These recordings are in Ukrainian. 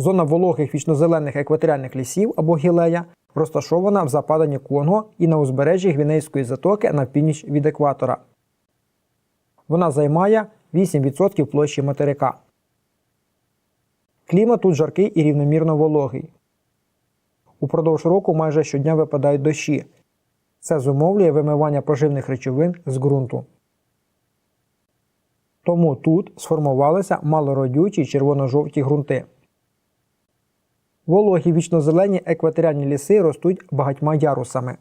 Зона вологих вічнозелених екваторіальних лісів або гілея розташована в западанні Конго і на узбережжі Гвінейської затоки на північ від екватора. Вона займає 8% площі материка. Клімат тут жаркий і рівномірно вологий. Упродовж року майже щодня випадають дощі. Це зумовлює вимивання поживних речовин з ґрунту. Тому тут сформувалися малородючі червоно-жовті ґрунти. Вологі вічнозелені екваторіальні ліси ростуть багатьма ярусами.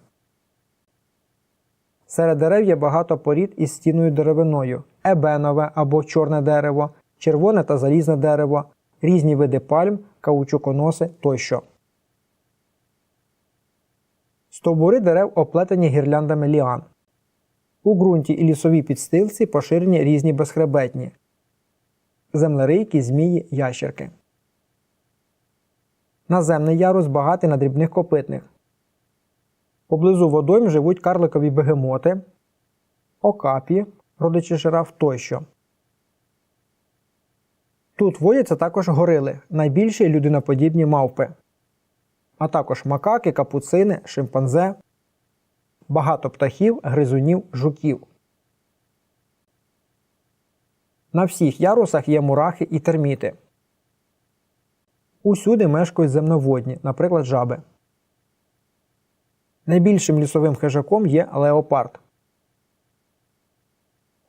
Серед дерев є багато порід із стінною деревиною, ебенове або чорне дерево, червоне та залізне дерево, різні види пальм, каучуконоси тощо. Стовбури дерев оплетені гірляндами ліан. У ґрунті і лісовій підстилці поширені різні безхребетні, землерийки, змії, ящерки. Наземний ярус багатий на дрібних копитних. Поблизу водойм живуть карликові бегемоти, окапі, родичі жираф тощо. Тут водяться також горили, найбільші людиноподібні мавпи, а також макаки, капуцини, шимпанзе, багато птахів, гризунів, жуків. На всіх ярусах є мурахи і терміти. Усюди мешкають земноводні, наприклад, жаби. Найбільшим лісовим хижаком є леопард.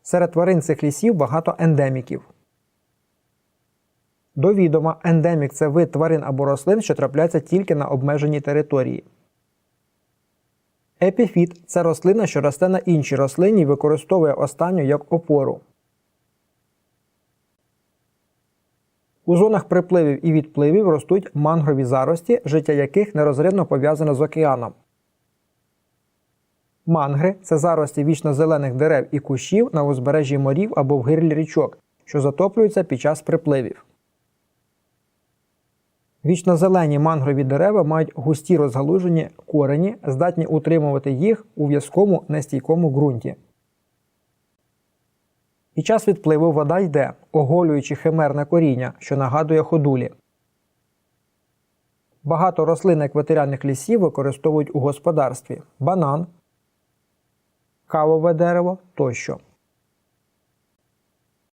Серед тварин цих лісів багато ендеміків. До відома, ендемік це вид тварин або рослин, що трапляються тільки на обмеженій території. Епіфіт це рослина, що росте на іншій рослині і використовує останню як опору. У зонах припливів і відпливів ростуть мангрові зарості, життя яких нерозривно пов'язане з океаном. Мангри це зарості вічно-зелених дерев і кущів на узбережжі морів або в гирлі річок, що затоплюються під час припливів. Вічнозелені мангрові дерева мають густі розгалужені корені, здатні утримувати їх у в'язкому нестійкому ґрунті. Під час відпливу вода йде, оголюючи химерне коріння, що нагадує ходулі. Багато рослин екваторіальних лісів використовують у господарстві банан, кавове дерево тощо.